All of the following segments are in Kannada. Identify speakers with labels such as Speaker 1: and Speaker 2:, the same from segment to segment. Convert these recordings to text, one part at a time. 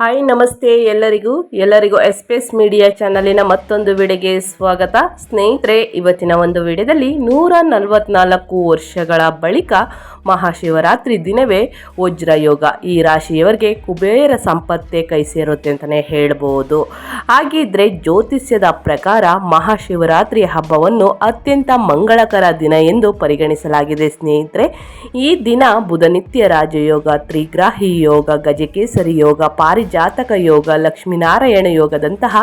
Speaker 1: ಹಾಯ್ ನಮಸ್ತೆ ಎಲ್ಲರಿಗೂ. ಎಲ್ಲರಿಗೂ ಎಸ್ಪೇಸ್ ಮೀಡಿಯಾ ಚಾನಲಿನ ಮತ್ತೊಂದು ವಿಡಿಯೋಗೆ ಸ್ವಾಗತ. ಸ್ನೇಹಿತರೆ, ಇವತ್ತಿನ ಒಂದು ವಿಡಿಯೋದಲ್ಲಿ ನೂರ ನಲವತ್ನಾಲ್ಕು ವರ್ಷಗಳ ಬಳಿಕ ಮಹಾಶಿವರಾತ್ರಿ ದಿನವೇ ವಜ್ರ ಯೋಗ ಈ ರಾಶಿಯವರಿಗೆ ಕುಬೇರ ಸಂಪತ್ತೇ ಕೈ ಸೇರುತ್ತೆ ಅಂತಲೇ ಹೇಳ್ಬೋದು. ಹಾಗಿದ್ರೆ ಜ್ಯೋತಿಷ್ಯದ ಪ್ರಕಾರ ಮಹಾಶಿವರಾತ್ರಿ ಹಬ್ಬವನ್ನು ಅತ್ಯಂತ ಮಂಗಳಕರ ದಿನ ಎಂದು ಪರಿಗಣಿಸಲಾಗಿದೆ ಸ್ನೇಹಿತರೆ. ಈ ದಿನ ಬುಧನಿತ್ಯ ರಾಜಯೋಗ, ತ್ರಿಗ್ರಾಹಿ ಯೋಗ, ಗಜಕೇಸರಿ ಯೋಗ ಪಾರಿಜಾತಕ ಯೋಗ, ಲಕ್ಷ್ಮೀನಾರಾಯಣ ಯೋಗದಂತಹ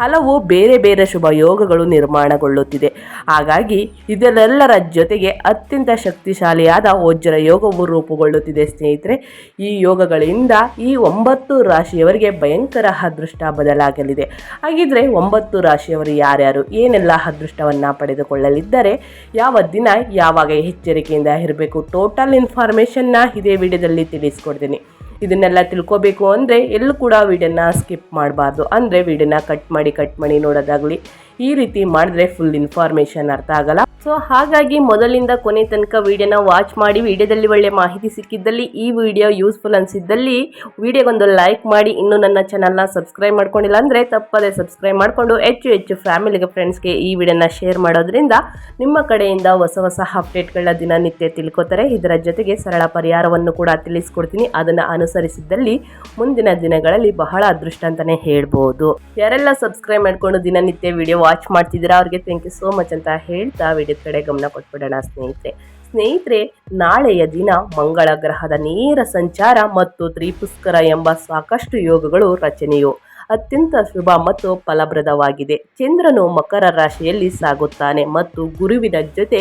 Speaker 1: ಹಲವು ಬೇರೆ ಬೇರೆ ಶುಭ ಯೋಗಗಳು ನಿರ್ಮಾಣಗೊಳ್ಳುತ್ತಿದೆ. ಹಾಗಾಗಿ ಇದರೆಲ್ಲರ ಜೊತೆಗೆ ಅತ್ಯಂತ ಶಕ್ತಿಶಾಲಿಯಾದ ವಜ್ರ ಯೋಗವು ರೂಪುಗೊಳ್ಳುತ್ತಿದೆ ಸ್ನೇಹಿತರೆ. ಈ ಯೋಗಗಳಿಂದ ಈ ಒಂಬತ್ತು ರಾಶಿಯವರಿಗೆ ಭಯಂಕರ ಅದೃಷ್ಟ ಬದಲಾಗಲಿದೆ. ಹಾಗಿದ್ರೆ ಒಂಬತ್ತು ರಾಶಿಯವರು ಯಾರ್ಯಾರು? ಏನೆಲ್ಲ ಅದೃಷ್ಟವನ್ನು ಪಡೆದುಕೊಳ್ಳಲಿದ್ದಾರೆ? ಯಾವ ದಿನ ಯಾವಾಗ ಎಚ್ಚರಿಕೆಯಿಂದ ಇರಬೇಕು? ಟೋಟಲ್ ಇನ್ಫಾರ್ಮೇಷನ್ನ ಇದೇ ವಿಡಿಯೋದಲ್ಲಿ ತಿಳಿಸ್ಕೊಡ್ತೀನಿ. ಇದನ್ನೆಲ್ಲ ತಿಳ್ಕೊಬೇಕು ಅಂದರೆ ಎಲ್ಲೂ ಕೂಡ ವಿಡಿಯೋನ ಸ್ಕಿಪ್ ಮಾಡಬಾರ್ದು. ಅಂದರೆ ವಿಡಿಯೋನ ಕಟ್ ಮಾಡಿ ಕಟ್ ಮಾಡಿ ನೋಡೋದಾಗಲಿ. ಈ ರೀತಿ ಮಾಡಿದ್ರೆ ಫುಲ್ ಇನ್ಫಾರ್ಮೇಷನ್ ಅರ್ಥ ಆಗಲ್ಲ. ಸೊ ಹಾಗಾಗಿ ಮೊದಲಿಂದ ಕೊನೆ ತನಕ ವಿಡಿಯೋನ ವಾಚ್ ಮಾಡಿ, ವಿಡಿಯೋದಲ್ಲಿ ಒಳ್ಳೆ ಮಾಹಿತಿ ಸಿಕ್ಕಿದ್ದಲ್ಲಿ ಈ ವಿಡಿಯೋ ಯೂಸ್ಫುಲ್ ಅನಿಸಿದ್ದಲ್ಲಿ ವಿಡಿಯೋಗೊಂದು ಲೈಕ್ ಮಾಡಿ, ಇನ್ನೂ ನನ್ನ ಚಾನಲ್ನ ಸಬ್ಸ್ಕ್ರೈಬ್ ಮಾಡ್ಕೊಂಡಿಲ್ಲ ಅಂದರೆ ತಪ್ಪದೇ ಸಬ್ಸ್ಕ್ರೈಬ್ ಮಾಡಿಕೊಂಡು ಹೆಚ್ಚು ಹೆಚ್ಚು ಫ್ಯಾಮಿಲಿಗೆ ಫ್ರೆಂಡ್ಸ್ಗೆ ಈ ವಿಡಿಯೋನ ಶೇರ್ ಮಾಡೋದ್ರಿಂದ ನಿಮ್ಮ ಕಡೆಯಿಂದ ಹೊಸ ಹೊಸ ಅಪ್ಡೇಟ್ಗಳನ್ನ ದಿನನಿತ್ಯ ತಿಳ್ಕೊತಾರೆ. ಇದರ ಜೊತೆಗೆ ಸರಳ ಪರಿಹಾರವನ್ನು ಕೂಡ ತಿಳಿಸ್ಕೊಡ್ತೀನಿ. ಅದನ್ನು ಅನುಸರಿಸಿದ್ದಲ್ಲಿ ಮುಂದಿನ ದಿನಗಳಲ್ಲಿ ಬಹಳ ಅದೃಷ್ಟ ಅಂತಲೇ ಹೇಳ್ಬೋದು. ಯಾರೆಲ್ಲ ಸಬ್ಸ್ಕ್ರೈಬ್ ಮಾಡ್ಕೊಂಡು ದಿನನಿತ್ಯ ವಿಡಿಯೋ ವಾಚ್ ಮಾಡ್ತಿದ್ದೀರಾ? ಅವ್ರಿಗೆ ಥ್ಯಾಂಕ್ ಯು ಸೋ ಮಚ್ ಅಂತ ಹೇಳ್ತಾ ವಿಡಿಯೋ ಕಡೆ ಗಮನ ಕೊಟ್ಬಿಡೋಣ ಸ್ನೇಹಿತರೆ. ಸ್ನೇಹಿತರೆ, ನಾಳೆಯ ದಿನ ಮಂಗಳ ಗ್ರಹದ ನೇರ ಸಂಚಾರ ಮತ್ತು ತ್ರಿಪುಷ್ಕರ ಎಂಬ ಸಾಕಷ್ಟು ಯೋಗಗಳು ರಚನೆಯು ಅತ್ಯಂತ ಶುಭ ಮತ್ತು ಫಲಪ್ರದವಾಗಿದೆ. ಚಂದ್ರನು ಮಕರ ರಾಶಿಯಲ್ಲಿ ಸಾಗುತ್ತಾನೆ ಮತ್ತು ಗುರುವಿನ ಜೊತೆ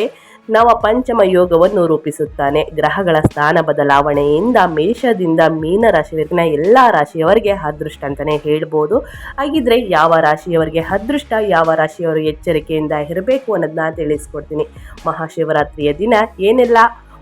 Speaker 1: ನವ ಪಂಚಮ ಯೋಗವನ್ನು ರೂಪಿಸುತ್ತಾನೆ. ಗ್ರಹಗಳ ಸ್ಥಾನ ಬದಲಾವಣೆಯಿಂದ ಮೇಷದಿಂದ ಮೀನ ರಾಶಿಯವರೆಗಿನ ಎಲ್ಲ ರಾಶಿಯವರಿಗೆ ಅದೃಷ್ಟ ಅಂತಲೇ ಹೇಳ್ಬೋದು. ಹಾಗಿದ್ರೆ ಯಾವ ರಾಶಿಯವರಿಗೆ ಅದೃಷ್ಟ, ಯಾವ ರಾಶಿಯವರು ಎಚ್ಚರಿಕೆಯಿಂದ ಇರಬೇಕು ಅನ್ನೋದನ್ನ ತಿಳಿಸ್ಕೊಡ್ತೀನಿ. ಮಹಾಶಿವರಾತ್ರಿಯ ದಿನ ಏನೆಲ್ಲ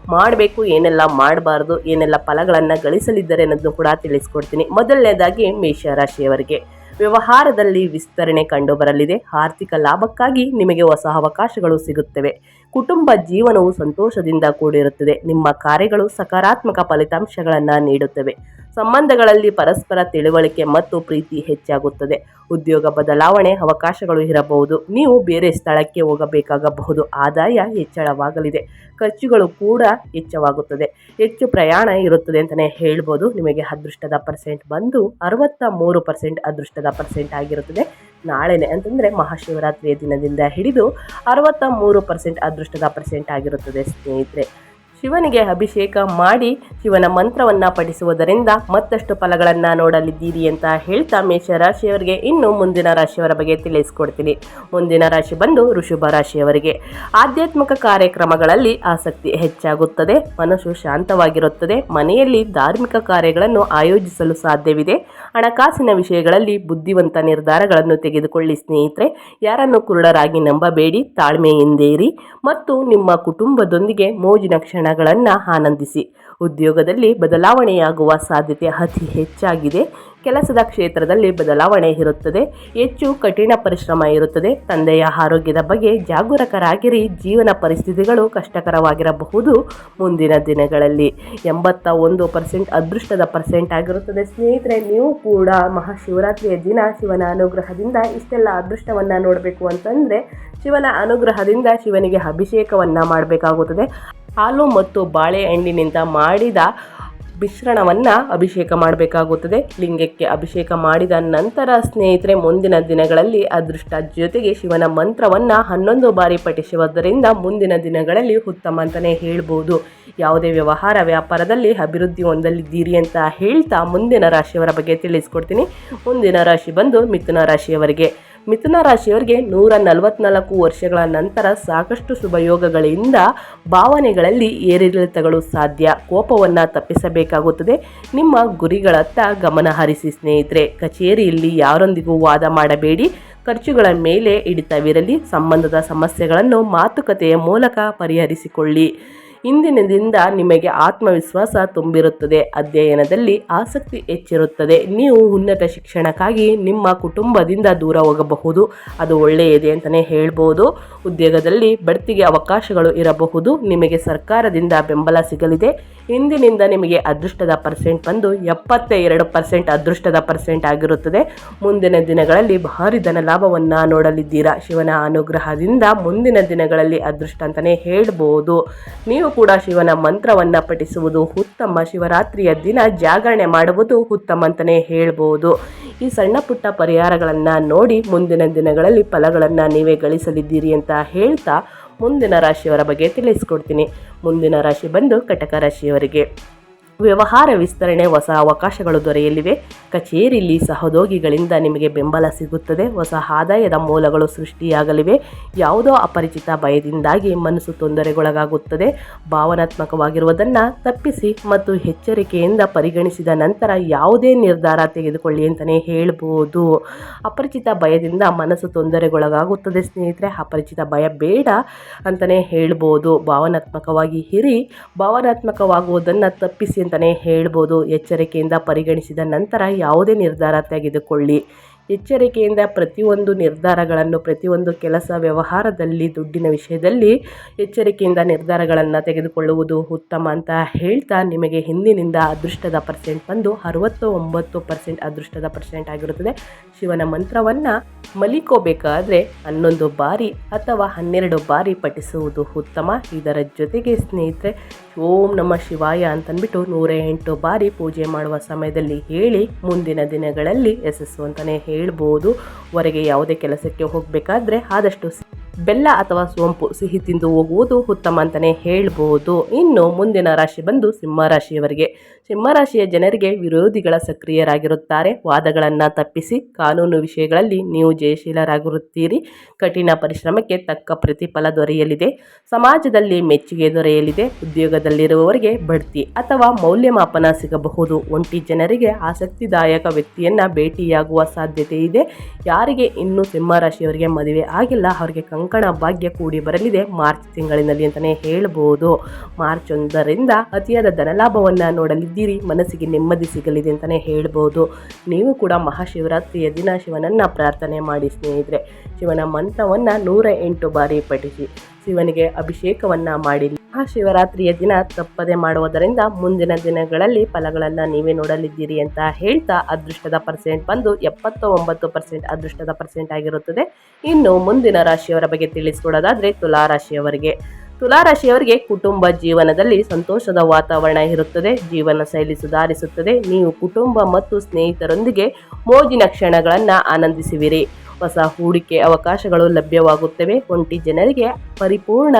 Speaker 1: ಮಾಡಬೇಕು, ಏನೆಲ್ಲ ಮಾಡಬಾರ್ದು, ಏನೆಲ್ಲ ಫಲಗಳನ್ನು ಗಳಿಸಲಿದ್ದಾರೆ ಅನ್ನೋದನ್ನು ಕೂಡ ತಿಳಿಸ್ಕೊಡ್ತೀನಿ. ಮೊದಲನೇದಾಗಿ ಮೇಷ ರಾಶಿಯವರಿಗೆ. ವ್ಯವಹಾರದಲ್ಲಿ ವಿಸ್ತರಣೆ ಕಂಡುಬರಲಿದೆ ಆರ್ಥಿಕ ಲಾಭಕ್ಕಾಗಿ ನಿಮಗೆ ಹೊಸ ಅವಕಾಶಗಳು ಸಿಗುತ್ತವೆ. ಕುಟುಂಬ ಜೀವನವು ಸಂತೋಷದಿಂದ ಕೂಡಿರುತ್ತದೆ. ನಿಮ್ಮ ಕಾರ್ಯಗಳು ಸಕಾರಾತ್ಮಕ ಫಲಿತಾಂಶಗಳನ್ನು ನೀಡುತ್ತವೆ. ಸಂಬಂಧಗಳಲ್ಲಿ ಪರಸ್ಪರ ತಿಳುವಳಿಕೆ ಮತ್ತು ಪ್ರೀತಿ ಹೆಚ್ಚಾಗುತ್ತದೆ. ಉದ್ಯೋಗ ಬದಲಾವಣೆ ಅವಕಾಶಗಳು ಇರಬಹುದು. ನೀವು ಬೇರೆ ಸ್ಥಳಕ್ಕೆ ಹೋಗಬೇಕಾಗಬಹುದು. ಆದಾಯ ಹೆಚ್ಚಳವಾಗಲಿದೆ. ಖರ್ಚುಗಳು ಕೂಡ ಹೆಚ್ಚವಾಗುತ್ತದೆ. ಹೆಚ್ಚು ಪ್ರಯಾಣ ಇರುತ್ತದೆ ಅಂತಲೇ ಹೇಳ್ಬೋದು. ನಿಮಗೆ ಅದೃಷ್ಟದ ಪರ್ಸೆಂಟ್ ಬಂದು ಅರವತ್ತ ಮೂರು ಪರ್ಸೆಂಟ್ ಅದೃಷ್ಟದ ಪರ್ಸೆಂಟ್ ಆಗಿರುತ್ತದೆ. ನಾಳೆನೇ ಅಂತಂದರೆ ಮಹಾಶಿವರಾತ್ರಿಯ ದಿನದಿಂದ ಹಿಡಿದು ಅರವತ್ತ ಮೂರು ಪರ್ಸೆಂಟ್ ಅದೃಷ್ಟದ ಪರ್ಸೆಂಟ್ ಆಗಿರುತ್ತದೆ ಸ್ನೇಹಿತರೆ. ಶಿವನಿಗೆ ಅಭಿಷೇಕ ಮಾಡಿ ಶಿವನ ಮಂತ್ರವನ್ನು ಪಠಿಸುವುದರಿಂದ ಮತ್ತಷ್ಟು ಫಲಗಳನ್ನು ನೋಡಲಿದ್ದೀರಿ ಅಂತ ಹೇಳ್ತಾ ಮೇಷ ರಾಶಿಯವರಿಗೆ ಇನ್ನು ಮುಂದಿನ ರಾಶಿಯವರ ಬಗ್ಗೆ ತಿಳಿಸ್ಕೊಡ್ತೀನಿ. ಮುಂದಿನ ರಾಶಿ ಬಂದು ಋಷಭ ರಾಶಿಯವರಿಗೆ. ಆಧ್ಯಾತ್ಮಿಕ ಕಾರ್ಯಕ್ರಮಗಳಲ್ಲಿ ಆಸಕ್ತಿ ಹೆಚ್ಚಾಗುತ್ತದೆ, ಮನಸ್ಸು ಶಾಂತವಾಗಿರುತ್ತದೆ, ಮನೆಯಲ್ಲಿ ಧಾರ್ಮಿಕ ಕಾರ್ಯಗಳನ್ನು ಆಯೋಜಿಸಲು ಸಾಧ್ಯವಿದೆ. ಹಣಕಾಸಿನ ವಿಷಯಗಳಲ್ಲಿ ಬುದ್ಧಿವಂತ ನಿರ್ಧಾರಗಳನ್ನು ತೆಗೆದುಕೊಳ್ಳಿ ಸ್ನೇಹಿತರೆ. ಯಾರನ್ನು ಕುರುಡರಾಗಿ ನಂಬಬೇಡಿ ತಾಳ್ಮೆಯಿಂದೇರಿ ಮತ್ತು ನಿಮ್ಮ ಕುಟುಂಬದೊಂದಿಗೆ ಮೋಜಿನ ಕ್ಷಣಗಳನ್ನು ಆನಂದಿಸಿ. ಉದ್ಯೋಗದಲ್ಲಿ ಬದಲಾವಣೆಯಾಗುವ ಸಾಧ್ಯತೆ ಅತಿ ಹೆಚ್ಚಾಗಿದೆ. ಕೆಲಸದ ಕ್ಷೇತ್ರದಲ್ಲಿ ಬದಲಾವಣೆ ಇರುತ್ತದೆ. ಹೆಚ್ಚು ಕಠಿಣ ಪರಿಶ್ರಮ ಇರುತ್ತದೆ. ತಂದೆಯ ಆರೋಗ್ಯದ ಬಗ್ಗೆ ಜಾಗರೂಕರಾಗಿರಿ. ಜೀವನ ಪರಿಸ್ಥಿತಿಗಳು ಕಷ್ಟಕರವಾಗಿರಬಹುದು ಮುಂದಿನ ದಿನಗಳಲ್ಲಿ. ಎಂಬತ್ತ ಒಂದು ಪರ್ಸೆಂಟ್ ಅದೃಷ್ಟದ ಪರ್ಸೆಂಟ್ ಆಗಿರುತ್ತದೆ. ಸ್ನೇಹಿತರೆ, ನೀವು ಕೂಡ ಮಹಾಶಿವರಾತ್ರಿಯ ದಿನ ಶಿವನ ಅನುಗ್ರಹದಿಂದ ಇಷ್ಟೆಲ್ಲ ಅದೃಷ್ಟವನ್ನು ನೋಡಬೇಕು ಅಂತಂದರೆ ಶಿವನ ಅನುಗ್ರಹದಿಂದ ಶಿವನಿಗೆ ಅಭಿಷೇಕವನ್ನು ಮಾಡಬೇಕಾಗುತ್ತದೆ. ಹಾಲು ಮತ್ತು ಬಾಳೆಹಣ್ಣಿನಿಂದ ಮಾಡಿದ ಮಿಶ್ರಣವನ್ನು ಅಭಿಷೇಕ ಮಾಡಬೇಕಾಗುತ್ತದೆ. ಲಿಂಗಕ್ಕೆ ಅಭಿಷೇಕ ಮಾಡಿದ ನಂತರ ಸ್ನೇಹಿತರೆ, ಮುಂದಿನ ದಿನಗಳಲ್ಲಿ ಅದೃಷ್ಟ ಜೊತೆಗೆ ಶಿವನ ಮಂತ್ರವನ್ನು ಹನ್ನೊಂದು ಬಾರಿ ಪಠಿಸುವುದರಿಂದ ಮುಂದಿನ ದಿನಗಳಲ್ಲಿ ಉತ್ತಮ ಅಂತಲೇ ಹೇಳ್ಬೋದು. ಯಾವುದೇ ವ್ಯವಹಾರ ವ್ಯಾಪಾರದಲ್ಲಿ ಅಭಿವೃದ್ಧಿ ಹೊಂದಲಿದ್ದೀರಿ ಅಂತ ಹೇಳ್ತಾ ಮುಂದಿನ ರಾಶಿಯವರ ಬಗ್ಗೆ ತಿಳಿಸ್ಕೊಡ್ತೀನಿ. ಮುಂದಿನ ರಾಶಿ ಬಂದು ಮಿಥುನ ರಾಶಿಯವರಿಗೆ. ಮಿಥುನ ರಾಶಿಯವರಿಗೆ ನೂರ ನಲವತ್ನಾಲ್ಕು ವರ್ಷಗಳ ನಂತರ ಸಾಕಷ್ಟು ಶುಭಯೋಗಗಳಿಂದ ಭಾವನೆಗಳಲ್ಲಿ ಏರಿಳಿತಗಳು ಸಾಧ್ಯ. ಕೋಪವನ್ನು ತಪ್ಪಿಸಬೇಕಾಗುತ್ತದೆ. ನಿಮ್ಮ ಗುರಿಗಳತ್ತ ಗಮನ ಹರಿಸಿ ಸ್ನೇಹಿತರೆ, ಕಚೇರಿಯಲ್ಲಿ ಯಾರೊಂದಿಗೂ ವಾದ ಮಾಡಬೇಡಿ. ಖರ್ಚುಗಳ ಮೇಲೆ ಹಿಡಿತವಿರಲಿ. ಸಂಬಂಧದ ಸಮಸ್ಯೆಗಳನ್ನು ಮಾತುಕತೆಯ ಮೂಲಕ ಪರಿಹರಿಸಿಕೊಳ್ಳಿ. ಇಂದಿನದಿಂದ ನಿಮಗೆ ಆತ್ಮವಿಶ್ವಾಸ ತುಂಬಿರುತ್ತದೆ. ಅಧ್ಯಯನದಲ್ಲಿ ಆಸಕ್ತಿ ಹೆಚ್ಚಿರುತ್ತದೆ. ನೀವು ಉನ್ನತ ಶಿಕ್ಷಣಕ್ಕಾಗಿ ನಿಮ್ಮ ಕುಟುಂಬದಿಂದ ದೂರ ಹೋಗಬಹುದು. ಅದು ಒಳ್ಳೆಯದೇ ಅಂತಲೇ ಹೇಳ್ಬೋದು. ಉದ್ಯೋಗದಲ್ಲಿ ಬಡ್ತಿಗೆ ಅವಕಾಶಗಳು ಇರಬಹುದು. ನಿಮಗೆ ಸರ್ಕಾರದಿಂದ ಬೆಂಬಲ ಸಿಗಲಿದೆ. ಇಂದಿನಿಂದ ನಿಮಗೆ ಅದೃಷ್ಟದ ಪರ್ಸೆಂಟ್ ಬಂದು ಎಪ್ಪತ್ತ ಎರಡು ಪರ್ಸೆಂಟ್ ಅದೃಷ್ಟದ ಪರ್ಸೆಂಟ್ ಆಗಿರುತ್ತದೆ. ಮುಂದಿನ ದಿನಗಳಲ್ಲಿ ಭಾರಿ ಧನ ಲಾಭವನ್ನು ನೋಡಲಿದ್ದೀರಾ? ಶಿವನ ಅನುಗ್ರಹದಿಂದ ಮುಂದಿನ ದಿನಗಳಲ್ಲಿ ಅದೃಷ್ಟ ಅಂತಲೇ ಹೇಳ್ಬೋದು. ನೀವು ಕೂಡ ಶಿವನ ಮಂತ್ರವನ್ನು ಪಠಿಸುವುದು ಉತ್ತಮ. ಶಿವರಾತ್ರಿಯ ದಿನ ಜಾಗರಣೆ ಮಾಡುವುದು ಉತ್ತಮ ಅಂತಲೇ ಹೇಳ್ಬೋದು. ಈ ಸಣ್ಣ ಪುಟ್ಟ ಪರಿಹಾರಗಳನ್ನು ನೋಡಿ ಮುಂದಿನ ದಿನಗಳಲ್ಲಿ ಫಲಗಳನ್ನು ನೀವೇ ಗಳಿಸಲಿದ್ದೀರಿ ಅಂತ ಹೇಳ್ತಾ ಮುಂದಿನ ರಾಶಿಯವರ ಬಗ್ಗೆ ತಿಳಿಸ್ಕೊಡ್ತೀನಿ. ಮುಂದಿನ ರಾಶಿ ಬಂದು ಕಟಕ ರಾಶಿಯವರಿಗೆ. ವ್ಯವಹಾರ ವಿಸ್ತರಣೆ ಹೊಸ ಅವಕಾಶಗಳು ದೊರೆಯಲಿವೆ. ಕಚೇರಿಯಲ್ಲಿ ಸಹೋದ್ಯೋಗಿಗಳಿಂದ ನಿಮಗೆ ಬೆಂಬಲ ಸಿಗುತ್ತದೆ. ಹೊಸ ಆದಾಯದ ಮೂಲಗಳು ಸೃಷ್ಟಿಯಾಗಲಿವೆ. ಯಾವುದೋ ಅಪರಿಚಿತ ಭಯದಿಂದಾಗಿ ಮನಸ್ಸು ತೊಂದರೆಗೊಳಗಾಗುತ್ತದೆ. ಭಾವನಾತ್ಮಕವಾಗಿರುವುದನ್ನು ತಪ್ಪಿಸಿ ಮತ್ತು ಎಚ್ಚರಿಕೆಯಿಂದ ಪರಿಗಣಿಸಿದ ನಂತರ ಯಾವುದೇ ನಿರ್ಧಾರ ತೆಗೆದುಕೊಳ್ಳಿ ಅಂತಲೇ ಹೇಳ್ಬೋದು. ಅಪರಿಚಿತ ಭಯದಿಂದ ಮನಸ್ಸು ತೊಂದರೆಗೊಳಗಾಗುತ್ತದೆ. ಸ್ನೇಹಿತರೆ, ಅಪರಿಚಿತ ಭಯ ಬೇಡ ಅಂತಲೇ ಹೇಳ್ಬೋದು. ಭಾವನಾತ್ಮಕವಾಗಿ ಹಿರಿ ಭಾವನಾತ್ಮಕವಾಗುವುದನ್ನು ತಪ್ಪಿಸಿ ಅಂತಲೇ ಹೇಳ್ಬೋದು. ಎಚ್ಚರಿಕೆಯಿಂದ ಪರಿಗಣಿಸಿದ ನಂತರ ಯಾವುದೇ ನಿರ್ಧಾರ ತೆಗೆದುಕೊಳ್ಳಿ. ಎಚ್ಚರಿಕೆಯಿಂದ ಪ್ರತಿಯೊಂದು ನಿರ್ಧಾರಗಳನ್ನು, ಪ್ರತಿಯೊಂದು ಕೆಲಸ ವ್ಯವಹಾರದಲ್ಲಿ, ದುಡ್ಡಿನ ವಿಷಯದಲ್ಲಿ ಎಚ್ಚರಿಕೆಯಿಂದ ನಿರ್ಧಾರಗಳನ್ನು ತೆಗೆದುಕೊಳ್ಳುವುದು ಉತ್ತಮ ಅಂತ ಹೇಳ್ತಾ ನಿಮಗೆ ಹಿಂದಿನಿಂದ ಅದೃಷ್ಟದ ಪರ್ಸೆಂಟ್ ಬಂದು ಅರವತ್ತು ಒಂಬತ್ತು ಪರ್ಸೆಂಟ್ ಅದೃಷ್ಟದ ಪರ್ಸೆಂಟ್ ಆಗಿರುತ್ತದೆ. ಶಿವನ ಮಂತ್ರವನ್ನು ಮಲಿಕೋಬೇಕಾದ್ರೆ ಹನ್ನೊಂದು ಬಾರಿ ಅಥವಾ ಹನ್ನೆರಡು ಬಾರಿ ಪಠಿಸುವುದು ಉತ್ತಮ. ಇದರ ಜೊತೆಗೆ ಸ್ನೇಹಿತರೆ, ಓಂ ನಮ್ಮ ಶಿವಾಯ ಅಂತಂದ್ಬಿಟ್ಟು ನೂರ ಎಂಟು ಬಾರಿ ಪೂಜೆ ಮಾಡುವ ಸಮಯದಲ್ಲಿ ಹೇಳಿ ಮುಂದಿನ ದಿನಗಳಲ್ಲಿ ಯಶಸ್ಸು ಅಂತಲೇ ಹೇಳ್ಬೋದು. ಹೊರಗೆ ಯಾವುದೇ ಕೆಲಸಕ್ಕೆ ಹೋಗಬೇಕಾದ್ರೆ ಆದಷ್ಟು ಬೆಲ್ಲ ಅಥವಾ ಸೋಂಪು ಸಿಹಿ ತಿಂದು ಹೋಗುವುದು ಉತ್ತಮ ಅಂತಲೇ ಹೇಳಬಹುದು ಇನ್ನು ಮುಂದಿನ ರಾಶಿ ಬಂದು ಸಿಂಹರಾಶಿಯವರಿಗೆ ಸಿಂಹರಾಶಿಯ ಜನರಿಗೆ ವಿರೋಧಿಗಳ ಸಕ್ರಿಯರಾಗಿರುತ್ತಾರೆ. ವಾದಗಳನ್ನು ತಪ್ಪಿಸಿ ಕಾನೂನು ವಿಷಯಗಳಲ್ಲಿ ನೀವು ಜಯಶೀಲರಾಗಿರುತ್ತೀರಿ. ಕಠಿಣ ಪರಿಶ್ರಮಕ್ಕೆ ತಕ್ಕ ಪ್ರತಿಫಲ ದೊರೆಯಲಿದೆ. ಸಮಾಜದಲ್ಲಿ ಮೆಚ್ಚುಗೆ ದೊರೆಯಲಿದೆ. ಉದ್ಯೋಗದಲ್ಲಿರುವವರಿಗೆ ಬಡ್ತಿ ಅಥವಾ ಮೌಲ್ಯಮಾಪನ ಸಿಗಬಹುದು. ಒಂಟಿ ಜನರಿಗೆ ಆಸಕ್ತಿದಾಯಕ ವ್ಯಕ್ತಿಯನ್ನು ಭೇಟಿಯಾಗುವ ಸಾಧ್ಯತೆ ಇದೆ. ಯಾರಿಗೆ ಇನ್ನೂ ಸಿಂಹರಾಶಿಯವರಿಗೆ ಮದುವೆ ಆಗಿಲ್ಲ. ಅವರಿಗೆ ಕಂಕಣ ಭಾಗ್ಯ ಕೂಡಿ ಬರಲಿದೆ. ಮಾರ್ಚ್ ತಿಂಗಳಿನಲ್ಲಿ ಅಂತಲೇ ಹೇಳ್ಬೋದು. ಮಾರ್ಚ್ ಒಂದರಿಂದ ಅತಿಯಾದ ಧನಲಾಭವನ್ನು ನೋಡಲಿದ್ದೀರಿ. ಮನಸ್ಸಿಗೆ ನೆಮ್ಮದಿ ಸಿಗಲಿದೆ ಅಂತಲೇ ಹೇಳ್ಬೋದು. ನೀವು ಕೂಡ ಮಹಾಶಿವರಾತ್ರಿಯ ದಿನ ಶಿವನನ್ನು ಪ್ರಾರ್ಥನೆ ಮಾಡಿ ಸ್ನೇಹಿತರೆ. ಶಿವನ ಮಂತ್ರವನ್ನು ನೂರ ಎಂಟು ಬಾರಿ ಪಠಿಸಿ. ಶಿವನಿಗೆ ಅಭಿಷೇಕವನ್ನು ಆ ಶಿವರಾತ್ರಿಯ ದಿನ ತಪ್ಪದೆ ಮಾಡುವುದರಿಂದ ಮುಂದಿನ ದಿನಗಳಲ್ಲಿ ಫಲಗಳನ್ನ ನೀವೇ ನೋಡಲಿದ್ದೀರಿ ಅಂತ ಹೇಳ್ತಾ ಅದೃಷ್ಟದ ಪರ್ಸೆಂಟ್ ಬಂದು ಎಪ್ಪತ್ತ ಒಂಬತ್ತು ಪರ್ಸೆಂಟ್ ಅದೃಷ್ಟದ ಪರ್ಸೆಂಟ್ ಆಗಿರುತ್ತದೆ. ಇನ್ನು ಮುಂದಿನ ರಾಶಿಯವರ ಬಗ್ಗೆ ತಿಳಿಸಿಕೊಡೋದಾದ್ರೆ ತುಲಾ ರಾಶಿಯವರಿಗೆ ತುಲಾ ರಾಶಿಯವರಿಗೆ ಕುಟುಂಬ ಜೀವನದಲ್ಲಿ ಸಂತೋಷದ ವಾತಾವರಣ ಇರುತ್ತದೆ. ಜೀವನ ಶೈಲಿ ಸುಧಾರಿಸುತ್ತದೆ. ನೀವು ಕುಟುಂಬ ಮತ್ತು ಸ್ನೇಹಿತರೊಂದಿಗೆ ಮೋಜಿನ ಕ್ಷಣಗಳನ್ನು ಆನಂದಿಸುವಿರಿ. ಹೊಸ ಹೂಡಿಕೆ ಅವಕಾಶಗಳು ಲಭ್ಯವಾಗುತ್ತವೆ. ಒಂಟಿ ಜನರಿಗೆ ಪರಿಪೂರ್ಣ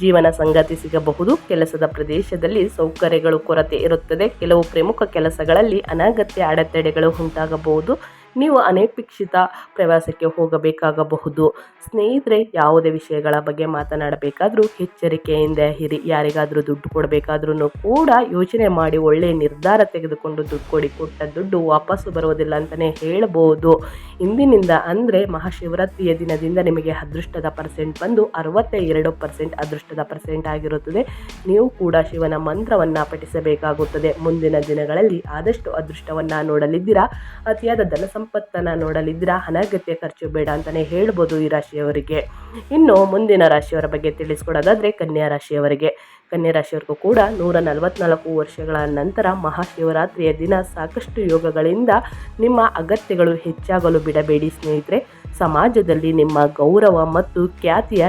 Speaker 1: ಜೀವನ ಸಂಗತಿ ಸಿಗಬಹುದು. ಕೆಲಸದ ಪ್ರದೇಶದಲ್ಲಿ ಸೌಕರ್ಯಗಳು ಕೊರತೆ ಇರುತ್ತದೆ. ಕೆಲವು ಪ್ರಮುಖ ಕೆಲಸಗಳಲ್ಲಿ ಅನಗತ್ಯ ಅಡೆತಡೆಗಳು ಉಂಟಾಗಬಹುದು. ನೀವು ಅನಪೇಕ್ಷಿತ ಪ್ರವಾಸಕ್ಕೆ ಹೋಗಬೇಕಾಗಬಹುದು. ಸ್ನೇಹಿತರೆ, ಯಾವುದೇ ವಿಷಯಗಳ ಬಗ್ಗೆ ಮಾತನಾಡಬೇಕಾದರೂ ಎಚ್ಚರಿಕೆಯಿಂದ ಹಿರಿ ಯಾರಿಗಾದರೂ ದುಡ್ಡು ಕೊಡಬೇಕಾದ್ರೂ ಕೂಡ ಯೋಚನೆ ಮಾಡಿ ಒಳ್ಳೆಯ ನಿರ್ಧಾರ ತೆಗೆದುಕೊಂಡು ದುಡ್ಡು ಕೊಡಿ. ಕೊಟ್ಟ ದುಡ್ಡು ವಾಪಸ್ಸು ಬರುವುದಿಲ್ಲ ಅಂತಲೇ ಹೇಳಬಹುದು ಇಂದಿನಿಂದ ಅಂದರೆ ಮಹಾಶಿವರಾತ್ರಿಯ ದಿನದಿಂದ ನಿಮಗೆ ಅದೃಷ್ಟದ ಪರ್ಸೆಂಟ್ ಬಂದು ಅರವತ್ತ ಎರಡು ಪರ್ಸೆಂಟ್ ಅದೃಷ್ಟದ ಪರ್ಸೆಂಟ್ ಆಗಿರುತ್ತದೆ. ನೀವು ಕೂಡ ಶಿವನ ಮಂತ್ರವನ್ನು ಪಠಿಸಬೇಕಾಗುತ್ತದೆ. ಮುಂದಿನ ದಿನಗಳಲ್ಲಿ ಆದಷ್ಟು ಅದೃಷ್ಟವನ್ನು ನೋಡಲಿದ್ದೀರಾ? ಅತಿಯಾದ ಧನ ಸಂಪತ್ತನ್ನು ನೋಡಲಿದ್ದೀರಾ? ಅನಗತ್ಯ ಖರ್ಚು ಬೇಡ ಅಂತಲೇ ಹೇಳ್ಬೋದು ಈ ರಾಶಿಯವರಿಗೆ. ಇನ್ನು ಮುಂದಿನ ರಾಶಿಯವರ ಬಗ್ಗೆ ತಿಳಿಸ್ಕೊಡೋದಾದರೆ ಕನ್ಯಾ ರಾಶಿಯವರಿಗೆ. ಕನ್ಯಾ ರಾಶಿಯವರಿಗೂ ಕೂಡ ನೂರ ನಲವತ್ನಾಲ್ಕು ವರ್ಷಗಳ ನಂತರ ಮಹಾಶಿವರಾತ್ರಿಯ ದಿನ ಸಾಕಷ್ಟು ಯೋಗಗಳಿಂದ ನಿಮ್ಮ ಅಗತ್ಯಗಳು ಹೆಚ್ಚಾಗಲು ಬಿಡಬೇಡಿ ಸ್ನೇಹಿತರೆ. ಸಮಾಜದಲ್ಲಿ ನಿಮ್ಮ ಗೌರವ ಮತ್ತು ಖ್ಯಾತಿಯ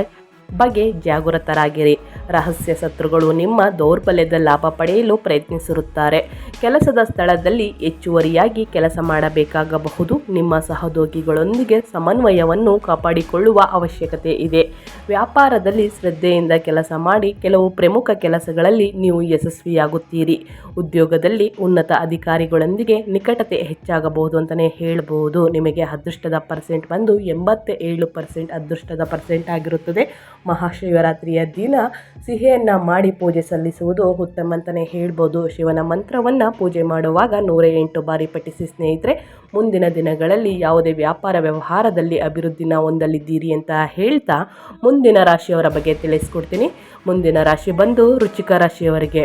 Speaker 1: ಬಗ್ಗೆ ಜಾಗೃತರಾಗಿರಿ. ರಹಸ್ಯ ಶತ್ರುಗಳು ನಿಮ್ಮ ದೌರ್ಬಲ್ಯದ ಲಾಭ ಪಡೆಯಲು ಪ್ರಯತ್ನಿಸಿರುತ್ತಾರೆ. ಕೆಲಸದ ಸ್ಥಳದಲ್ಲಿ ಹೆಚ್ಚುವರಿಯಾಗಿ ಕೆಲಸ ಮಾಡಬೇಕಾಗಬಹುದು. ನಿಮ್ಮ ಸಹೋದ್ಯೋಗಿಗಳೊಂದಿಗೆ ಸಮನ್ವಯವನ್ನು ಕಾಪಾಡಿಕೊಳ್ಳುವ ಅವಶ್ಯಕತೆ ಇದೆ. ವ್ಯಾಪಾರದಲ್ಲಿ ಶ್ರದ್ಧೆಯಿಂದ ಕೆಲಸ ಮಾಡಿ ಕೆಲವು ಪ್ರಮುಖ ಕೆಲಸಗಳಲ್ಲಿ ನೀವು ಯಶಸ್ವಿಯಾಗುತ್ತೀರಿ. ಉದ್ಯೋಗದಲ್ಲಿ ಉನ್ನತ ಅಧಿಕಾರಿಗಳೊಂದಿಗೆ ನಿಕಟತೆ ಹೆಚ್ಚಾಗಬಹುದು ಅಂತಲೇ ಹೇಳಬಹುದು ನಿಮಗೆ ಅದೃಷ್ಟದ ಪರ್ಸೆಂಟ್ ಬಂದು ಎಂಬತ್ತೇಳು ಪರ್ಸೆಂಟ್ ಅದೃಷ್ಟದ ಪರ್ಸೆಂಟ್ ಆಗಿರುತ್ತದೆ. ಮಹಾಶಿವರಾತ್ರಿಯ ದಿನ ಸಿಹಿಯನ್ನು ಮಾಡಿ ಪೂಜೆ ಸಲ್ಲಿಸುವುದು ಉತ್ತಮ ಅಂತಲೇ ಹೇಳ್ಬೋದು. ಶಿವನ ಮಂತ್ರವನ್ನು ಪೂಜೆ ಮಾಡುವಾಗ ನೂರ ಎಂಟು ಬಾರಿ ಪಠಿಸಿ ಸ್ನೇಹಿತರೆ, ಮುಂದಿನ ದಿನಗಳಲ್ಲಿ ಯಾವುದೇ ವ್ಯಾಪಾರ ವ್ಯವಹಾರದಲ್ಲಿ ಅಭಿವೃದ್ಧಿನ ಹೊಂದಲಿದ್ದೀರಿ ಅಂತ ಹೇಳ್ತಾ ಮುಂದಿನ ರಾಶಿಯವರ ಬಗ್ಗೆ ತಿಳಿಸ್ಕೊಡ್ತೀನಿ. ಮುಂದಿನ ರಾಶಿ ಬಂದು ರುಚಿಕ ರಾಶಿಯವರಿಗೆ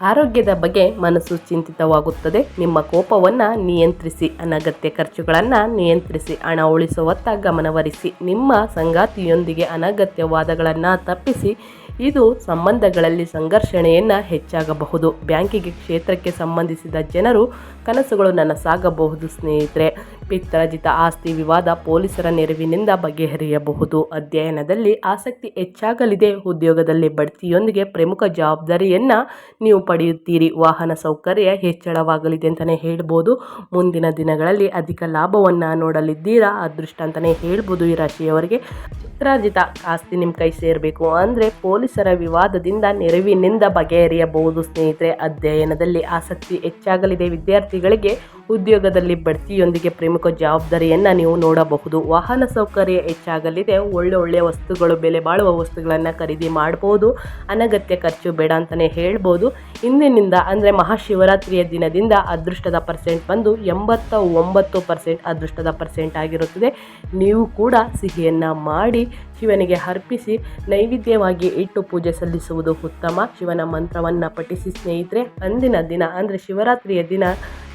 Speaker 1: ಆರೋಗ್ಯದ ಬಗ್ಗೆ ಮನಸ್ಸು ಚಿಂತಿತವಾಗುತ್ತದೆ. ನಿಮ್ಮ ಕೋಪವನ್ನು ನಿಯಂತ್ರಿಸಿ, ಅನಗತ್ಯ ಖರ್ಚುಗಳನ್ನು ನಿಯಂತ್ರಿಸಿ, ಹಣ ಉಳಿಸುವತ್ತ ಗಮನವರಿಸಿ, ನಿಮ್ಮ ಸಂಗಾತಿಯೊಂದಿಗೆ ಅನಗತ್ಯ ವಾದಗಳನ್ನು ತಪ್ಪಿಸಿ, ಇದು ಸಂಬಂಧಗಳಲ್ಲಿ ಸಂಘರ್ಷಣೆಯನ್ನು ಹೆಚ್ಚಾಗಬಹುದು. ಬ್ಯಾಂಕಿಗೆ ಕ್ಷೇತ್ರಕ್ಕೆ ಸಂಬಂಧಿಸಿದ ಜನರು ಕನಸುಗಳು ನನಸಾಗಬಹುದು ಸ್ನೇಹಿತರೆ. ಪಿತ್ತರಜಿತ ಆಸ್ತಿ ವಿವಾದ ಪೊಲೀಸರ ನೆರವಿನಿಂದ ಬಗೆಹರಿಯಬಹುದು. ಅಧ್ಯಯನದಲ್ಲಿ ಆಸಕ್ತಿ ಹೆಚ್ಚಾಗಲಿದೆ. ಉದ್ಯೋಗದಲ್ಲಿ ಬಡ್ತಿಯೊಂದಿಗೆ ಪ್ರಮುಖ ಜವಾಬ್ದಾರಿಯನ್ನು ನೀವು ಪಡೆಯುತ್ತೀರಿ. ವಾಹನ ಸೌಕರ್ಯ ಹೆಚ್ಚಳವಾಗಲಿದೆ ಅಂತಲೇ ಹೇಳ್ಬೋದು. ಮುಂದಿನ ದಿನಗಳಲ್ಲಿ ಅಧಿಕ ಲಾಭವನ್ನು ನೋಡಲಿದ್ದೀರಾ? ಅದೃಷ್ಟ ಅಂತಲೇ ಹೇಳ್ಬೋದು ಈ ರಾಶಿಯವರಿಗೆ. ಪಿತ್ರಾರ್ಜಿತ ಆಸ್ತಿ ನಿಮ್ಮ ಕೈ ಸೇರಬೇಕು ಅಂದರೆ ಪೊಲೀಸರ ವಿವಾದದಿಂದ ನೆರವಿನಿಂದ ಬಗೆಹರಿಯಬಹುದು ಸ್ನೇಹಿತರೆ. ಅಧ್ಯಯನದಲ್ಲಿ ಆಸಕ್ತಿ ಹೆಚ್ಚಾಗಲಿದೆ. ವಿದ್ಯಾರ್ಥಿಗಳಿಗೆ ಉದ್ಯೋಗದಲ್ಲಿ ಬಡ್ತಿಯೊಂದಿಗೆ ಪ್ರಮುಖ ಜವಾಬ್ದಾರಿಯನ್ನು ನೀವು ನೋಡಬಹುದು. ವಾಹನ ಸೌಕರ್ಯ ಹೆಚ್ಚಾಗಲಿದೆ. ಒಳ್ಳೆ ಒಳ್ಳೆಯ ವಸ್ತುಗಳು, ಬೆಲೆ ಬಾಳುವ ವಸ್ತುಗಳನ್ನು ಖರೀದಿ ಮಾಡ್ಬೋದು. ಅನಗತ್ಯ ಖರ್ಚು ಬೇಡ ಅಂತಲೇ ಹೇಳ್ಬೋದು. ಇಂದಿನಿಂದ ಅಂದರೆ ಮಹಾಶಿವರಾತ್ರಿಯ ದಿನದಿಂದ ಅದೃಷ್ಟದ ಪರ್ಸೆಂಟ್ ಬಂದು ಎಂಬತ್ತ ಒಂಬತ್ತು ಪರ್ಸೆಂಟ್ ಅದೃಷ್ಟದ ಪರ್ಸೆಂಟ್ ಆಗಿರುತ್ತದೆ. ನೀವು ಕೂಡ ಸಿಹಿಯನ್ನು ಮಾಡಿ ಶಿವನಿಗೆ ಅರ್ಪಿಸಿ ನೈವೇದ್ಯವಾಗಿ ಇಟ್ಟು ಪೂಜೆ ಸಲ್ಲಿಸುವುದು ಉತ್ತಮ. ಶಿವನ ಮಂತ್ರವನ್ನು ಪಠಿಸಿ ಸ್ನೇಹಿತರೆ, ಅಂದಿನ ದಿನ ಅಂದರೆ ಶಿವರಾತ್ರಿಯ ದಿನ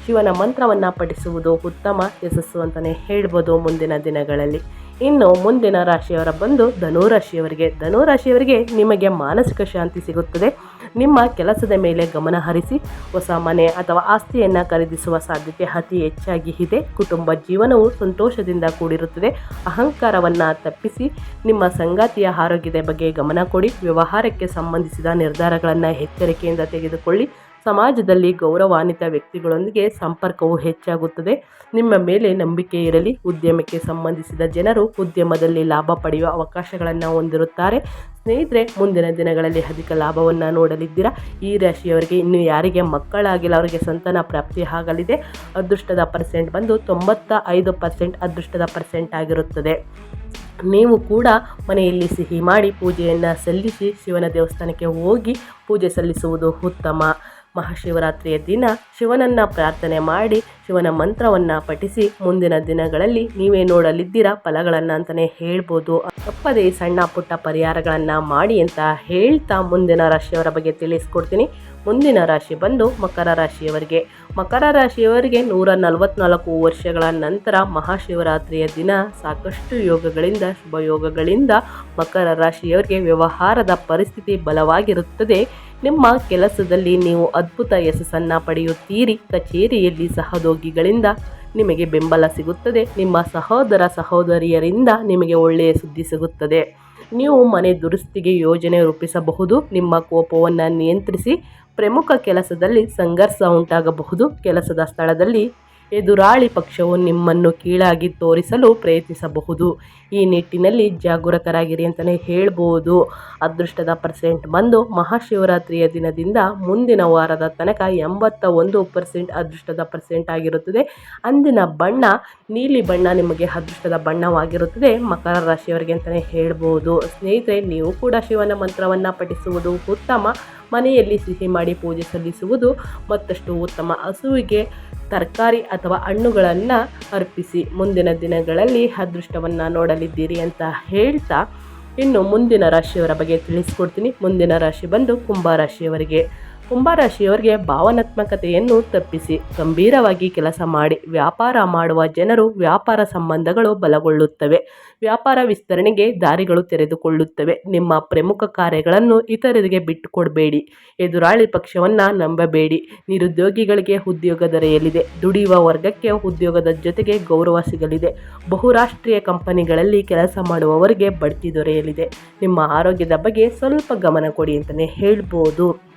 Speaker 1: ಶಿವನ ಮಂತ್ರವನ್ನು ಪಠಿಸುವುದು ಉತ್ತಮ ಯಶಸ್ಸು ಅಂತಲೇ ಹೇಳ್ಬೋದು ಮುಂದಿನ ದಿನಗಳಲ್ಲಿ. ಇನ್ನು ಮುಂದಿನ ರಾಶಿಯವರ ಬಂದು ಧನುರಾಶಿಯವರಿಗೆ. ಧನುರಾಶಿಯವರಿಗೆ ನಿಮಗೆ ಮಾನಸಿಕ ಶಾಂತಿ ಸಿಗುತ್ತದೆ. ನಿಮ್ಮ ಕೆಲಸದ ಮೇಲೆ ಗಮನ ಹರಿಸಿ, ಹೊಸ ಮನೆ ಅಥವಾ ಆಸ್ತಿಯನ್ನು ಖರೀದಿಸುವ ಸಾಧ್ಯತೆ ಅತಿ ಹೆಚ್ಚಾಗಿ ಇದೆ. ಕುಟುಂಬ ಜೀವನವು ಸಂತೋಷದಿಂದ ಕೂಡಿರುತ್ತದೆ. ಅಹಂಕಾರವನ್ನು ತಪ್ಪಿಸಿ, ನಿಮ್ಮ ಸಂಗಾತಿಯ ಆರೋಗ್ಯದ ಬಗ್ಗೆ ಗಮನ ಕೊಡಿ. ವ್ಯವಹಾರಕ್ಕೆ ಸಂಬಂಧಿಸಿದ ನಿರ್ಧಾರಗಳನ್ನು ಎಚ್ಚರಿಕೆಯಿಂದ ತೆಗೆದುಕೊಳ್ಳಿ. ಸಮಾಜದಲ್ಲಿ ಗೌರವಾನ್ವಿತ ವ್ಯಕ್ತಿಗಳೊಂದಿಗೆ ಸಂಪರ್ಕವು ಹೆಚ್ಚಾಗುತ್ತದೆ. ನಿಮ್ಮ ಮೇಲೆ ನಂಬಿಕೆ ಇರಲಿ. ಉದ್ಯಮಕ್ಕೆ ಸಂಬಂಧಿಸಿದ ಜನರು ಉದ್ಯಮದಲ್ಲಿ ಲಾಭ ಪಡೆಯುವ ಅವಕಾಶಗಳನ್ನು ಹೊಂದಿರುತ್ತಾರೆ. ಸ್ನೇಹಿತರೆ, ಮುಂದಿನ ದಿನಗಳಲ್ಲಿ ಅಧಿಕ ಲಾಭವನ್ನು ನೋಡಲಿದ್ದೀರಾ? ಈ ರಾಶಿಯವರಿಗೆ ಇನ್ನು ಯಾರಿಗೆ ಮಕ್ಕಳಾಗಿಲ್ಲ, ಅವರಿಗೆ ಸಂತಾನ ಪ್ರಾಪ್ತಿ ಆಗಲಿದೆ. ಅದೃಷ್ಟದ ಪರ್ಸೆಂಟ್ ಬಂದು ತೊಂಬತ್ತ ಐದು ಪರ್ಸೆಂಟ್ ಅದೃಷ್ಟದ ಪರ್ಸೆಂಟ್ ಆಗಿರುತ್ತದೆ. ನೀವು ಕೂಡ ಮನೆಯಲ್ಲಿ ಸಿಹಿ ಮಾಡಿ ಪೂಜೆಯನ್ನು ಸಲ್ಲಿಸಿ ಶಿವನ ದೇವಸ್ಥಾನಕ್ಕೆ ಹೋಗಿ ಪೂಜೆ ಸಲ್ಲಿಸುವುದು ಉತ್ತಮ. ಮಹಾಶಿವರಾತ್ರಿಯ ದಿನ ಶಿವನನ್ನು ಪ್ರಾರ್ಥನೆ ಮಾಡಿ ಶಿವನ ಮಂತ್ರವನ್ನು ಪಠಿಸಿ ಮುಂದಿನ ದಿನಗಳಲ್ಲಿ ನೀವೇ ನೋಡಲಿದ್ದೀರಾ ಫಲಗಳನ್ನು ಅಂತಲೇ ಹೇಳ್ಬೋದು. ತಪ್ಪದೇ ಸಣ್ಣ ಪುಟ್ಟ ಪರಿಹಾರಗಳನ್ನು ಮಾಡಿ ಅಂತ ಹೇಳ್ತಾ ಮುಂದಿನ ರಾಶಿಯವರ ಬಗ್ಗೆ ತಿಳಿಸ್ಕೊಡ್ತೀನಿ. ಮುಂದಿನ ರಾಶಿ ಬಂದು ಮಕರ ರಾಶಿಯವರಿಗೆ. ಮಕರ ರಾಶಿಯವರಿಗೆ ನೂರ ನಲವತ್ನಾಲ್ಕು ವರ್ಷಗಳ ನಂತರ ಮಹಾಶಿವರಾತ್ರಿಯ ದಿನ ಸಾಕಷ್ಟು ಯೋಗಗಳಿಂದ ಶುಭ ಯೋಗಗಳಿಂದ ಮಕರ ರಾಶಿಯವರಿಗೆ ವ್ಯವಹಾರದ ಪರಿಸ್ಥಿತಿ ಬಲವಾಗಿರುತ್ತದೆ. ನಿಮ್ಮ ಕೆಲಸದಲ್ಲಿ ನೀವು ಅದ್ಭುತ ಯಶಸ್ಸನ್ನು ಪಡೆಯುತ್ತೀರಿ. ಕಚೇರಿಯಲ್ಲಿ ಸಹೋದ್ಯೋಗಿಗಳಿಂದ ನಿಮಗೆ ಬೆಂಬಲ ಸಿಗುತ್ತದೆ. ನಿಮ್ಮ ಸಹೋದರ ಸಹೋದರಿಯರಿಂದ ನಿಮಗೆ ಒಳ್ಳೆಯ ಸುದ್ದಿ ಸಿಗುತ್ತದೆ. ನೀವು ಮನೆ ದುರಸ್ತಿಗೆ ಯೋಜನೆ ರೂಪಿಸಬಹುದು. ನಿಮ್ಮ ಕೋಪವನ್ನು ನಿಯಂತ್ರಿಸಿ ಪ್ರಮುಖ ಕೆಲಸದಲ್ಲಿ ಸಂಘರ್ಷ ಉಂಟಾಗಬಹುದು. ಕೆಲಸದ ಸ್ಥಳದಲ್ಲಿ ಎದುರಾಳಿ ಪಕ್ಷವು ನಿಮ್ಮನ್ನು ಕೀಳಾಗಿ ತೋರಿಸಲು ಪ್ರಯತ್ನಿಸಬಹುದು. ಈ ನಿಟ್ಟಿನಲ್ಲಿ ಜಾಗರೂಕರಾಗಿರಿ ಅಂತಲೇ ಹೇಳ್ಬೋದು. ಅದೃಷ್ಟದ ಪರ್ಸೆಂಟ್ ಬಂದು ಮಹಾಶಿವರಾತ್ರಿಯ ದಿನದಿಂದ ಮುಂದಿನ ವಾರದ ತನಕ ಎಂಬತ್ತ ಒಂದು ಪರ್ಸೆಂಟ್ ಅದೃಷ್ಟದ ಪರ್ಸೆಂಟ್ ಆಗಿರುತ್ತದೆ. ಅಂದಿನ ಬಣ್ಣ, ನೀಲಿ ಬಣ್ಣ ನಿಮಗೆ ಅದೃಷ್ಟದ ಬಣ್ಣವಾಗಿರುತ್ತದೆ. ಮಕರ ರಾಶಿಯವರಿಗೆ ಅಂತಲೇ ಹೇಳ್ಬೋದು. ಸ್ನೇಹಿತರೆ, ನೀವು ಕೂಡ ಶಿವನ ಮಂತ್ರವನ್ನು ಪಠಿಸುವುದು ಉತ್ತಮ. ಮನೆಯಲ್ಲಿ ಸಿಹಿ ಮಾಡಿ ಪೂಜೆ ಸಲ್ಲಿಸುವುದು ಮತ್ತಷ್ಟು ಉತ್ತಮ. ಹಸುವಿಗೆ ತರಕಾರಿ ಅಥವಾ ಹಣ್ಣುಗಳನ್ನು ಅರ್ಪಿಸಿ ಮುಂದಿನ ದಿನಗಳಲ್ಲಿ ಅದೃಷ್ಟವನ್ನು ನೋಡಲಿದ್ದೀರಿ ಅಂತ ಹೇಳ್ತಾ ಇನ್ನು ಮುಂದಿನ ರಾಶಿಯವರ ಬಗ್ಗೆ ತಿಳಿಸ್ಕೊಡ್ತೀನಿ. ಮುಂದಿನ ರಾಶಿ ಬಂದು ಕುಂಭ ರಾಶಿಯವರಿಗೆ. ಕುಂಭರಾಶಿಯವರಿಗೆ ಭಾವನಾತ್ಮಕತೆಯನ್ನು ತಪ್ಪಿಸಿ, ಗಂಭೀರವಾಗಿ ಕೆಲಸ ಮಾಡಿ, ವ್ಯಾಪಾರ ಮಾಡುವ ಜನರು ವ್ಯಾಪಾರ ಸಂಬಂಧಗಳು ಬಲಗೊಳ್ಳುತ್ತವೆ. ವ್ಯಾಪಾರ ವಿಸ್ತರಣೆಗೆ ದಾರಿಗಳು ತೆರೆದುಕೊಳ್ಳುತ್ತವೆ. ನಿಮ್ಮ ಪ್ರಮುಖ ಕಾರ್ಯಗಳನ್ನು ಇತರರಿಗೆ ಬಿಟ್ಟುಕೊಡಬೇಡಿ. ಎದುರಾಳಿ ಪಕ್ಷವನ್ನು ನಂಬಬೇಡಿ. ನಿರುದ್ಯೋಗಿಗಳಿಗೆ ಉದ್ಯೋಗ ದೊರೆಯಲಿದೆ. ದುಡಿಯುವ ವರ್ಗಕ್ಕೆ ಉದ್ಯೋಗದ ಜೊತೆಗೆ ಗೌರವ ಸಿಗಲಿದೆ. ಬಹುರಾಷ್ಟ್ರೀಯ ಕಂಪನಿಗಳಲ್ಲಿ ಕೆಲಸ ಮಾಡುವವರಿಗೆ ಬಡ್ತಿ ದೊರೆಯಲಿದೆ. ನಿಮ್ಮ ಆರೋಗ್ಯದ ಬಗ್ಗೆ ಸ್ವಲ್ಪ ಗಮನ ಕೊಡಿ ಅಂತಲೇ ಹೇಳ್ಬೋದು.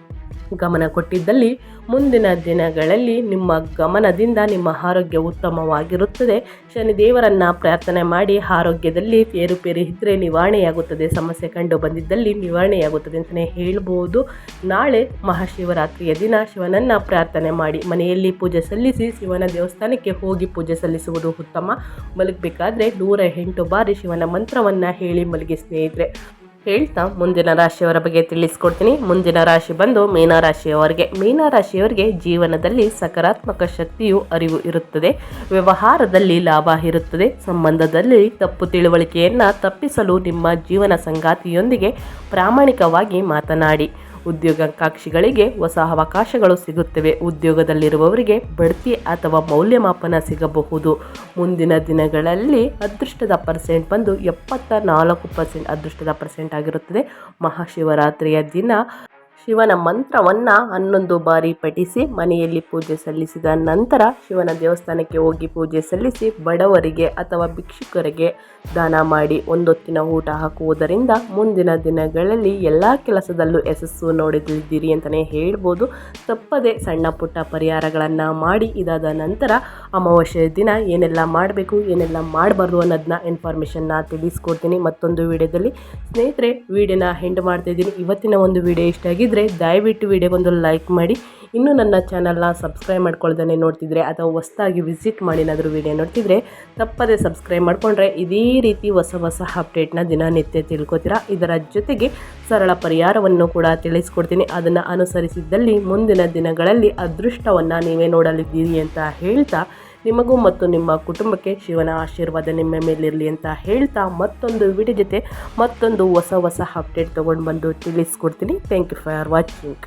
Speaker 1: ಗಮನ ಕೊಟ್ಟಿದ್ದಲ್ಲಿ ಮುಂದಿನ ದಿನಗಳಲ್ಲಿ ನಿಮ್ಮ ಗಮನದಿಂದ ನಿಮ್ಮ ಆರೋಗ್ಯ ಉತ್ತಮವಾಗಿರುತ್ತದೆ. ಶನಿದೇವರನ್ನು ಪ್ರಾರ್ಥನೆ ಮಾಡಿ ಆರೋಗ್ಯದಲ್ಲಿ ಏರುಪೇರು ಇದ್ದರೆ ನಿವಾರಣೆಯಾಗುತ್ತದೆ. ಸಮಸ್ಯೆ ಕಂಡು ಬಂದಿದ್ದಲ್ಲಿ ನಿವಾರಣೆಯಾಗುತ್ತದೆ ಅಂತಲೇ ಹೇಳ್ಬೋದು. ನಾಳೆ ಮಹಾಶಿವರಾತ್ರಿಯ ದಿನ ಶಿವನನ್ನು ಪ್ರಾರ್ಥನೆ ಮಾಡಿ ಮನೆಯಲ್ಲಿ ಪೂಜೆ ಸಲ್ಲಿಸಿ ಶಿವನ ದೇವಸ್ಥಾನಕ್ಕೆ ಹೋಗಿ ಪೂಜೆ ಸಲ್ಲಿಸುವುದು ಉತ್ತಮ. ಮಲಗಬೇಕಾದ್ರೆ ನೂರ ಎಂಟು ಬಾರಿ ಶಿವನ ಮಂತ್ರವನ್ನು ಹೇಳಿ ಮಲಗಿ ಸ್ನೇಹಿತರೆ. ಹೇಳ್ತಾ ಮುಂದಿನ ರಾಶಿಯವರ ಬಗ್ಗೆ ತಿಳಿಸ್ಕೊಡ್ತೀನಿ. ಮುಂದಿನ ರಾಶಿ ಬಂದು ಮೀನರಾಶಿಯವರಿಗೆ. ಮೀನರಾಶಿಯವರಿಗೆ ಜೀವನದಲ್ಲಿ ಸಕಾರಾತ್ಮಕ ಶಕ್ತಿಯು ಅರಿವು ಇರುತ್ತದೆ. ವ್ಯವಹಾರದಲ್ಲಿ ಲಾಭ ಇರುತ್ತದೆ. ಸಂಬಂಧದಲ್ಲಿ ತಪ್ಪು ತಿಳುವಳಿಕೆಯನ್ನು ತಪ್ಪಿಸಲು ನಿಮ್ಮ ಜೀವನ ಸಂಗಾತಿಯೊಂದಿಗೆ ಪ್ರಾಮಾಣಿಕವಾಗಿ ಮಾತನಾಡಿ. ಉದ್ಯೋಗಾಕಾಂಕ್ಷಿಗಳಿಗೆ ಹೊಸ ಅವಕಾಶಗಳು ಸಿಗುತ್ತವೆ. ಉದ್ಯೋಗದಲ್ಲಿರುವವರಿಗೆ ಬಡ್ತಿ ಅಥವಾ ಮೌಲ್ಯಮಾಪನ ಸಿಗಬಹುದು. ಮುಂದಿನ ದಿನಗಳಲ್ಲಿ ಅದೃಷ್ಟದ ಪರ್ಸೆಂಟ್ ಬಂದು ಎಪ್ಪತ್ತ ನಾಲ್ಕು ಪರ್ಸೆಂಟ್ ಅದೃಷ್ಟದ ಪರ್ಸೆಂಟ್ ಆಗಿರುತ್ತದೆ. ಮಹಾಶಿವರಾತ್ರಿಯ ದಿನ ಶಿವನ ಮಂತ್ರವನ್ನು ಹನ್ನೊಂದು ಬಾರಿ ಪಠಿಸಿ ಮನೆಯಲ್ಲಿ ಪೂಜೆ ಸಲ್ಲಿಸಿದ ನಂತರ ಶಿವನ ದೇವಸ್ಥಾನಕ್ಕೆ ಹೋಗಿ ಪೂಜೆ ಸಲ್ಲಿಸಿ ಬಡವರಿಗೆ ಅಥವಾ ಭಿಕ್ಷುಕರಿಗೆ ದಾನ ಮಾಡಿ ಒಂದೊತ್ತಿನ ಊಟ ಹಾಕುವುದರಿಂದ ಮುಂದಿನ ದಿನಗಳಲ್ಲಿ ಎಲ್ಲ ಕೆಲಸದಲ್ಲೂ ಯಶಸ್ಸು ನೋಡಿದಿದ್ದೀರಿ ಅಂತಲೇ ಹೇಳ್ಬೋದು. ತಪ್ಪದೆ ಸಣ್ಣ ಪುಟ್ಟ ಪರಿಹಾರಗಳನ್ನು ಮಾಡಿ ಇದಾದ ನಂತರ ಅಮಾವಾಸ್ಯೆ ದಿನ ಏನೆಲ್ಲ ಮಾಡಬೇಕು, ಏನೆಲ್ಲ ಮಾಡಬಾರ್ದು ಅನ್ನೋದನ್ನ ಇನ್ಫಾರ್ಮೇಷನ್ನ ತಿಳಿಸ್ಕೊಡ್ತೀನಿ ಮತ್ತೊಂದು ವಿಡಿಯೋದಲ್ಲಿ ಸ್ನೇಹಿತರೆ ವಿಡಿಯೋನ ಹೆಂಡ್ ಮಾಡ್ತಾ ಇದ್ದೀನಿ. ಇವತ್ತಿನ ಒಂದು ವಿಡಿಯೋ ಇಷ್ಟ ಆಗಿದ್ದರೆ ದಯವಿಟ್ಟು ವಿಡಿಯೋಗೊಂದು ಲೈಕ್ ಮಾಡಿ. ಇನ್ನೂ ನನ್ನ ಚಾನಲ್ನ ಸಬ್ಸ್ಕ್ರೈಬ್ ಮಾಡ್ಕೊಳ್ದೇ ನೋಡ್ತಿದ್ರೆ ಅಥವಾ ಹೊಸದಾಗಿ ವಿಸಿಟ್ ಮಾಡಿ ಏನಾದರೂ ವಿಡಿಯೋ ನೋಡ್ತಿದ್ರೆ ತಪ್ಪದೇ ಸಬ್ಸ್ಕ್ರೈಬ್ ಮಾಡಿಕೊಂಡ್ರೆ ಇದೇ ರೀತಿ ಹೊಸ ಹೊಸ ಅಪ್ಡೇಟ್ನ ದಿನನಿತ್ಯ ತಿಳ್ಕೊತೀರಾ? ಇದರ ಜೊತೆಗೆ ಸರಳ ಪರಿಹಾರವನ್ನು ಕೂಡ ತಿಳಿಸ್ಕೊಡ್ತೀನಿ. ಅದನ್ನು ಅನುಸರಿಸಿದ್ದಲ್ಲಿ ಮುಂದಿನ ದಿನಗಳಲ್ಲಿ ಅದೃಷ್ಟವನ್ನು ನೀವೇ ನೋಡಲಿದ್ದೀರಿ ಅಂತ ಹೇಳ್ತಾ ನಿಮಗೂ ಮತ್ತು ನಿಮ್ಮ ಕುಟುಂಬಕ್ಕೆ ಶಿವನ ಆಶೀರ್ವಾದ ನಿಮ್ಮ ಮೇಲಿರಲಿ ಅಂತ ಹೇಳ್ತಾ ಮತ್ತೊಂದು ವಿಡಿಯೋ ಜೊತೆ ಮತ್ತೊಂದು ಹೊಸ ಹೊಸ ಅಪ್ಡೇಟ್ ತೊಗೊಂಡು ಬಂದು ತಿಳಿಸ್ಕೊಡ್ತೀನಿ. Thank you for watching